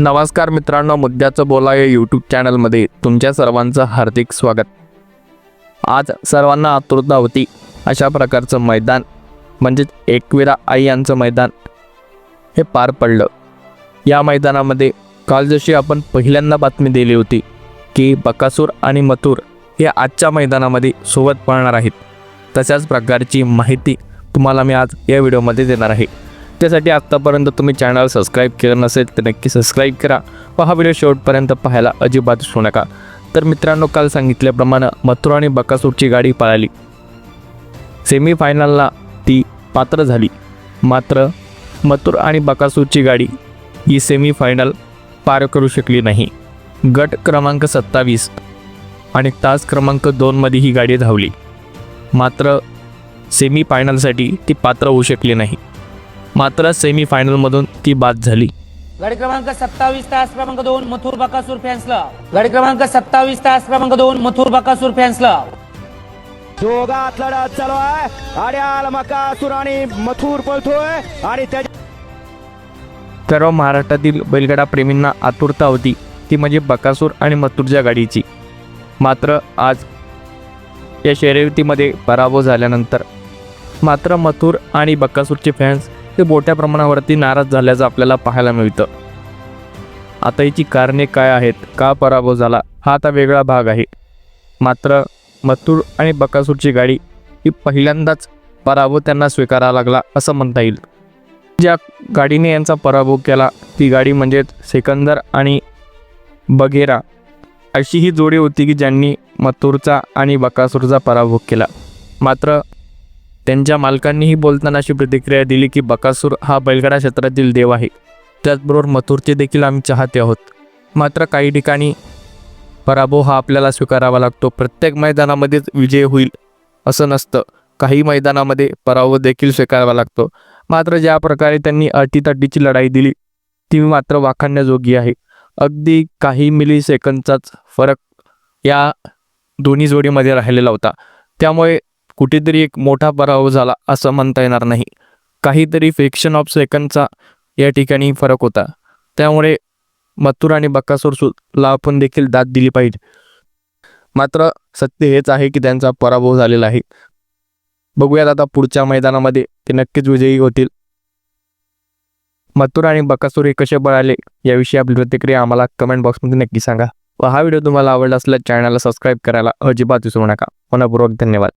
नमस्कार मित्रांनो मुद्द्याचं बोला या यूट्यूब चॅनलमध्ये तुमच्या सर्वांचं हार्दिक स्वागत. आज सर्वांना आतुरता होती अशा प्रकारचं मैदान म्हणजेच एकविरा आई यांचं मैदान हे पार पडलं. या मैदानामध्ये काल जशी आपण पहिल्यांदा बातमी दिली होती की बकासूर आणि मथुर हे आजच्या मैदानामध्ये सोबत पळणार आहेत. तशाच प्रकारची माहिती तुम्हाला मी आज या व्हिडिओमध्ये देणार आहे. त्यासाठी आत्तापर्यंत तुम्ही चॅनल सबस्क्राईब केलं नसेल तर नक्की सबस्क्राईब करा व हा व्हिडिओ शेवटपर्यंत पाहायला अजिबात विसरू नका. तर मित्रांनो काल सांगितल्याप्रमाणे मथुर आणि बकासूरची गाडी पळाली. सेमीफायनलला ती पात्र झाली. मात्र मथुर आणि बकासूरची गाडी ही सेमीफायनल पार करू शकली नाही. गट क्रमांक सत्तावीस आणि तास क्रमांक दोनमध्ये ही गाडी धावली. मात्र सेमीफायनलसाठी ती पात्र होऊ शकली नाही. मात्र सेमीफायनलमधून ती बाद झाली. गाडी क्रमांक सत्तावीस तास क्रमांक दोन मथुर बकासूर फॅन्सला गाडी क्रमांक सत्तावीस तास क्रमांक दोन मथुर बकासूर फॅन्सला दोघात लढत चालू आहे. आणि अलमकासूर आणि मथुर पळतोय. आणि त्याच्या सर्व महाराष्ट्रातील बैलगाडा प्रेमींना आतुरता होती. ती म्हणजे बकासूर आणि मथुरच्या गाडीची. मात्र आज या शर्यतीमध्ये पराभव झाल्यानंतर मात्र मथुर आणि बकासूरचे फॅन्स ते मोठ्या प्रमाणावरती नाराज झाल्याचं आपल्याला पाहायला मिळतं. आता याची कारणे काय आहेत? का पराभव झाला? हा आता वेगळा भाग आहे. मात्र मथुर आणि बकासूरची गाडी ही पहिल्यांदाच पराभव त्यांना स्वीकारावा लागला असं म्हणता येईल. ज्या गाडीने यांचा पराभव केला ती गाडी म्हणजेच सिकंदर आणि बघेरा अशी ही जोडी होती की ज्यांनी मथुरचा आणि बकासूरचा पराभव केला. मात्र त्यांच्या मालकांनीही बोलताना अशी प्रतिक्रिया दिली की बकासूर हा बैलगाडा क्षेत्रातील देव आहे. त्याचबरोबर मथुरचे देखील आम्ही चाहते आहोत. मात्र काही ठिकाणी पराभव हा आपल्याला स्वीकारावा लागतो. प्रत्येक मैदानामध्येच विजय होईल असं नसतं. काही मैदानामध्ये पराभव देखील स्वीकारावा लागतो. मात्र ज्या प्रकारे त्यांनी अटीतटीची लढाई दिली ती मात्र वाखाणण्याजोगी आहे. अगदी काही मिली सेकंदचाच फरक या दोन्ही जोडीमध्ये राहिलेला होता. त्यामुळे कुठेतरी एक मोठा पराभव झाला असं म्हणता येणार नाही. काहीतरी फ्रिक्शन ऑफ सेकंडचा या ठिकाणी फरक होता. त्यामुळे मथुर आणि बकासूरला आपण देखील दाद दिली पाहिजे. मात्र सत्य हेच आहे की त्यांचा पराभव झालेला आहे. बघूयात आता पुढच्या मैदानामध्ये ते नक्कीच विजयी होतील. मथुर आणि बकासूर हे कसे बळाले याविषयी आपली प्रतिक्रिया आम्हाला कमेंट बॉक्समध्ये नक्की सांगा. व हा व्हिडिओ तुम्हाला आवडला असल्यास चॅनलला सबस्क्राईब करायला अजिबात विसरू नका. मनपूर्वक धन्यवाद.